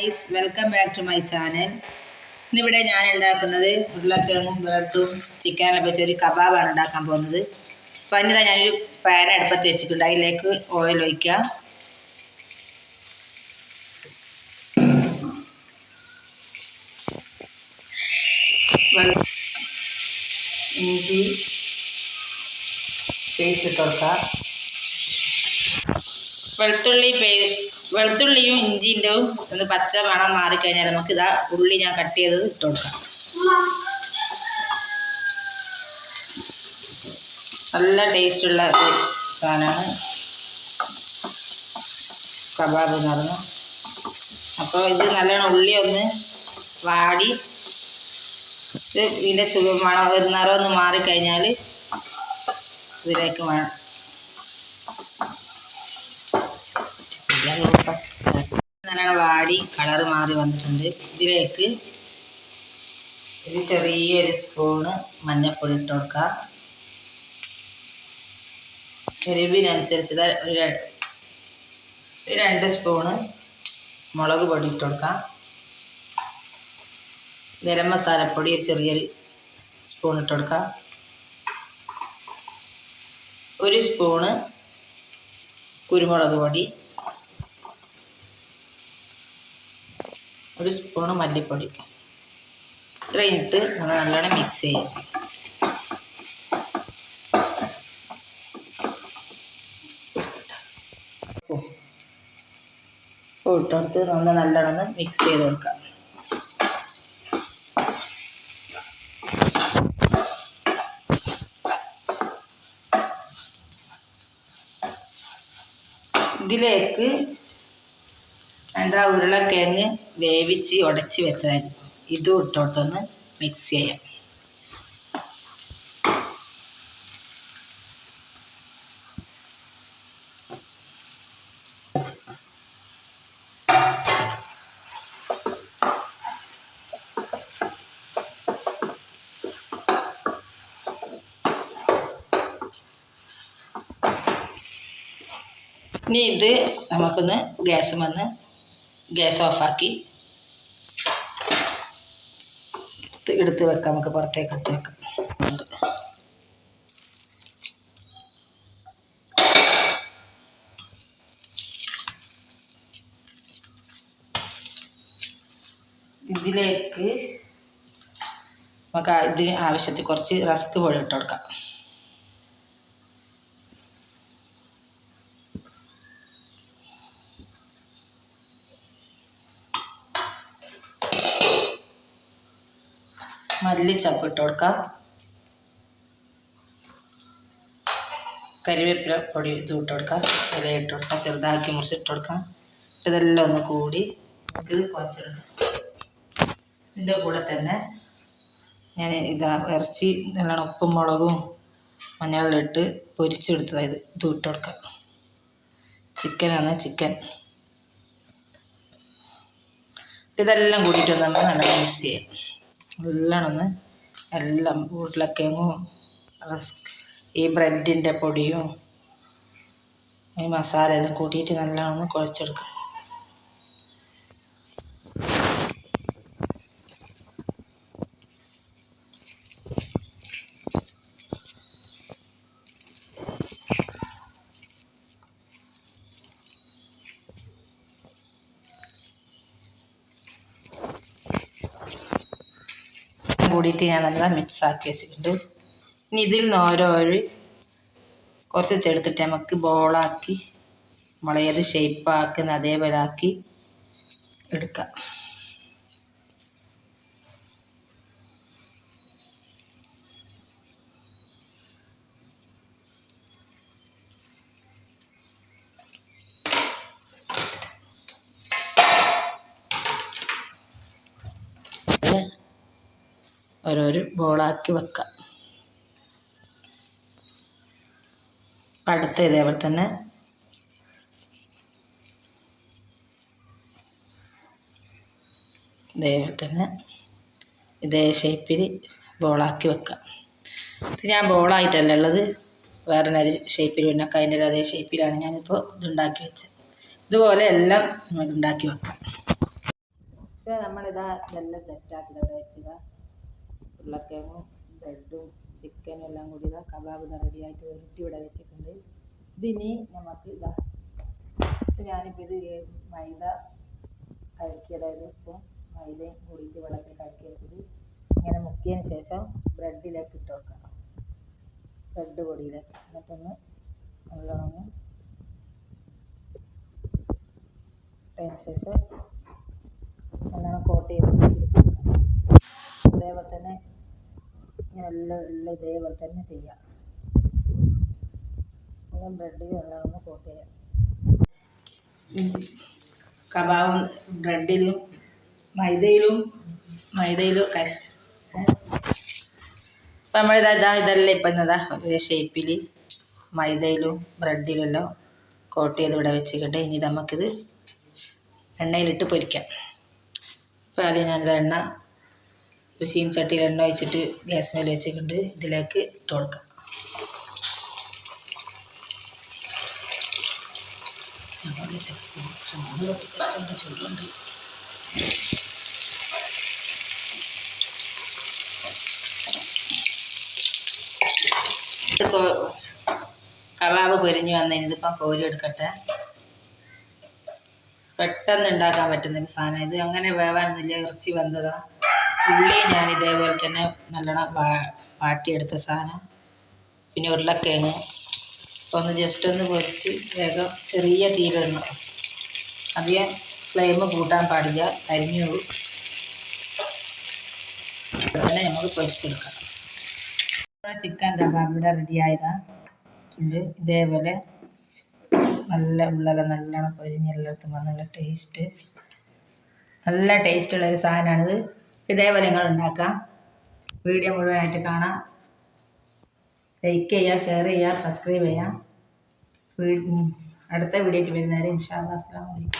Guys welcome back to my channel ഇന്നിവിടെ ഞാൻ ഉണ്ടാക്കുന്നത് ഉരുളക്കിഴങ്ങും ബ്രെഡും ചിക്കനെല്ലാം വെച്ച് ഒരു കബാബാണ് ഉണ്ടാക്കാൻ പോകുന്നത്. അപ്പം അതിന് ഞാനൊരു പാൻ അടുപ്പത്ത് വെച്ചിട്ടുണ്ട്. അതിലേക്ക് ഓയിൽ ഒഴിക്കാം ഇഞ്ചി പേസ്റ്റ് ഇട്ട് വെളുത്തുള്ളി പേസ്റ്റ് വെളുത്തുള്ളിയും ഇഞ്ചിന്റെ ഒന്ന് പച്ച മണം മാറിക്കഴിഞ്ഞാൽ നമുക്ക് ഇതാ ഉള്ളി ഞാൻ കട്ട് ചെയ്തത് ഇട്ട് കൊടുക്കാം. നല്ല ടേസ്റ്റുള്ള ഒരു സാധനമാണ്. കബാബ് എന്ന് പറഞ്ഞു അപ്പോൾ ഇത് നല്ലോണം ഉള്ളി ഒന്ന് വാടി ഇത് ഇതിന്റെ സുഖ മണം നിറം ഒന്ന് മാറിക്കഴിഞ്ഞാൽ ഇതിലേക്ക് വേണം നല്ലോണം വാടി കളർ മാറി വന്നിട്ടുണ്ട്. ഇതിലേക്ക് ഒരു ചെറിയൊരു സ്പൂണ് മഞ്ഞൾപ്പൊടി ഇട്ട് കൊടുക്കാം. എരിവിനനുസരിച്ച് ഒരു രണ്ട് സ്പൂണ് മുളക് പൊടി ഇട്ട് കൊടുക്കാം. ഗരം മസാലപ്പൊടി ഒരു ചെറിയൊരു സ്പൂൺ ഇട്ട് കൊടുക്കാം. ഒരു സ്പൂണ് കുരുമുളക് പൊടി ഒരു സ്പൂണ് മല്ലിപ്പൊടി. ഇത്രയും ഇട്ട് നമ്മൾ നല്ലോണം മിക്സ് ചെയ്യാം. ഉപ്പ്. ഇട്ടെടുത്ത് നമ്മൾ നല്ലോണം മിക്സ് ചെയ്ത് കൊടുക്കാം. ഇതിലേക്ക് എന്താ ഉരുളക്കിഴങ്ങ് വേവിച്ച് ഉടച്ച് വെച്ചതായിരുന്നു ഇതും ഇട്ടോട്ടൊന്ന് മിക്സ് ചെയ്യാം. ഇനി ഇത് നമുക്കൊന്ന് ഗ്യാസ് വന്ന് ഗ്യാസ് ഓഫാക്കി. എടുത്ത് വെക്കാം നമുക്ക് പുറത്തേക്ക് ഇട്ട് വെക്കാം. ഇതിലേക്ക് നമുക്ക് ഇതിന് ആവശ്യത്തിൽ കുറച്ച് റസ്ക് പോലെ ഇട്ട് കൊടുക്കാം. മല്ലിച്ചപ്പ് ഇട്ട് കൊടുക്കാം. കരിവേപ്പില പൊടി ഇത് ഇട്ട് കൊടുക്കാം. ഇല ഇട്ട് കൊടുക്കാം. ചെറുതാക്കി മുറിച്ചിട്ട് കൊടുക്കാം. ഇതെല്ലാം ഒന്ന് കൂടി ഇത് കുറച്ചിടണം ഇതിന്റെ കൂടെ തന്നെ ഞാൻ ഇതാ ഇറച്ചി നല്ലോണം ഉപ്പും മുളകും മഞ്ഞളും ഇട്ട് പൊരിച്ചെടുത്തതാണ് ഇത്. ഇത് ഇട്ട് കൊടുക്കാം. ചിക്കനാണ് ചിക്കൻ. ഇതെല്ലാം കൂടിയിട്ട് നമ്മൾ നല്ലോണം മിക്സ് ചെയ്യാം. നല്ലോണം എല്ലാം ഉരുളക്കിഴങ്ങും റസ്ക് ഈ ബ്രെഡിന്റെ പൊടിയും ഈ മസാല എല്ലാം കൂട്ടിയിട്ട് നല്ലോണം ഒന്ന് കുഴച്ചെടുക്കുക കൂടിയിട്ട് ഞാൻ നല്ല മിക്സ് ആക്കി വെച്ചിട്ടുണ്ട്. ഇനി ഇതിൽ നിന്ന് ഓരോരോ കുറച്ച് ചെടുത്തിട്ട് നമുക്ക് ബോളാക്കി ഷേപ്പ് ഷേപ്പാക്കുന്ന അതേപോലെ ആക്കി എടുക്കാം ഇങ്ങനെ ഓരോരോ ബോളാക്കി വെക്കാം. അപ്പം അടുത്ത ഇതേപോലെ തന്നെ ഇതേപോലെ തന്നെ ഇതേ ഷേപ്പിൽ ബോളാക്കി വെക്കാം. ഇത് ഞാൻ ബോളായിട്ടല്ല ഉള്ളത്. വേറെ ഒരു ഷേപ്പിൽ പിന്നെ അതിന്റെ അതേ ഷേപ്പിലാണ് ഞാനിപ്പോൾ ഇതുണ്ടാക്കി വെച്ചത് ഇതുപോലെ എല്ലാം നമ്മൾ ഉണ്ടാക്കി വെക്കാം. പക്ഷേ നമ്മളിതാ ഇതെല്ലാം സെറ്റാക്കി വെച്ചതാ. ഉരുളക്കിഴങ്ങും ബ്രെഡും ചിക്കനും എല്ലാം കൂടി ഇതാ കബാബ് റെഡിയായിട്ട് ഉരുട്ടി ഇവിടെ വെച്ചിട്ടുണ്ട്. ഇതിനി നമുക്ക് ഇതാ ഞാനിപ്പോൾ ഇത് മൈദ കലക്കി അതായത് ഇപ്പോൾ മൈദയും കൂടിയിട്ട് വെള്ളത്തിൽ കലക്കി വെച്ചത് ഇങ്ങനെ മുക്കിയതിന് ശേഷം ബ്രെഡിലേക്ക് ഇട്ട് വെക്കണം ബ്രെഡ് പൊടിയിലേക്ക്. എന്നിട്ടൊന്ന് നല്ലോണം ഇട്ടതിന് ശേഷം നല്ലോണം കോട്ട് ചെയ്ത് അതേപോലെ തന്നെ ഇങ്ങനെ എല്ലാം എല്ലാം ഇതേപോലെ തന്നെ ചെയ്യാം. ബ്രെഡ് ഒന്ന് കോട്ട് ചെയ്യാം. കബാബ് ബ്രെഡിലും മൈദയിലും മൈദയിലും അപ്പം നമ്മളിതാ ഇതാ ഇതെല്ലാം ഇപ്പം ഇന്നതാ ഒരു ഷേപ്പിൽ മൈദയിലും ബ്രെഡിലും എല്ലാം കോട്ട് ചെയ്ത് ഇവിടെ വെച്ചിട്ടുണ്ട്. ഇനി നമുക്കിത് എണ്ണയിലിട്ട് പൊരിക്കാം. അപ്പോൾ ആദ്യം ഞാനിത് എണ്ണ ഒരു ചട്ടിയിൽ എണ്ണ ഒഴിച്ചിട്ട് ഗ്യാസ് മേലെ വെച്ചിട്ടുണ്ട് ഇതിലേക്ക് ഇട്ട് കൊടുക്കാം. ചൂടുണ്ട്. കബാബ് പൊരിഞ്ഞ് വന്നതിന് ഇതിപ്പം കോരി എടുക്കട്ടെ. പെട്ടെന്ന് ഉണ്ടാക്കാൻ പറ്റുന്നൊരു സാധനം. ഇത് അങ്ങനെ വേവാനൊന്നുമില്ല ഇറച്ചി വന്നതാ. ഉള്ളി ഞാൻ ഇതേപോലെ തന്നെ നല്ലോണം വാട്ടിയെടുത്ത സാധനം. പിന്നെ ഉരുളക്കിഴങ്ങ്. അപ്പോൾ ഒന്ന് ജസ്റ്റ് ഒന്ന് പൊരിച്ച് വേഗം ചെറിയ തീരിടണം അധികം ഫ്ലെയിം കൂട്ടാൻ പാടില്ല. കരിഞ്ഞു പോകും തന്നെ നമുക്ക് പൊരിച്ചെടുക്കാം. നമ്മുടെ ചിക്കൻ കബാബ് ഇവിടെ റെഡി ആയതാണ് ഇതേപോലെ നല്ല ഉള്ളല നല്ലോണം പൊരിഞ്ഞ് എല്ലായിടത്തും നല്ല ടേസ്റ്റ് നല്ല ടേസ്റ്റുള്ള ഒരു സാധനമാണിത്. ഇതേപോലെ ഉണ്ടാക്കാം വീഡിയോ മുഴുവനായിട്ട് കാണാം. ലൈക്ക് ചെയ്യുക ഷെയർ ചെയ്യുക സബ്സ്ക്രൈബ് ഉം. അടുത്ത വീഡിയോയ്ക്ക് വരുന്നവരെ ഇൻഷാ അല്ലാ അസ്സലാമു അലൈക്കും.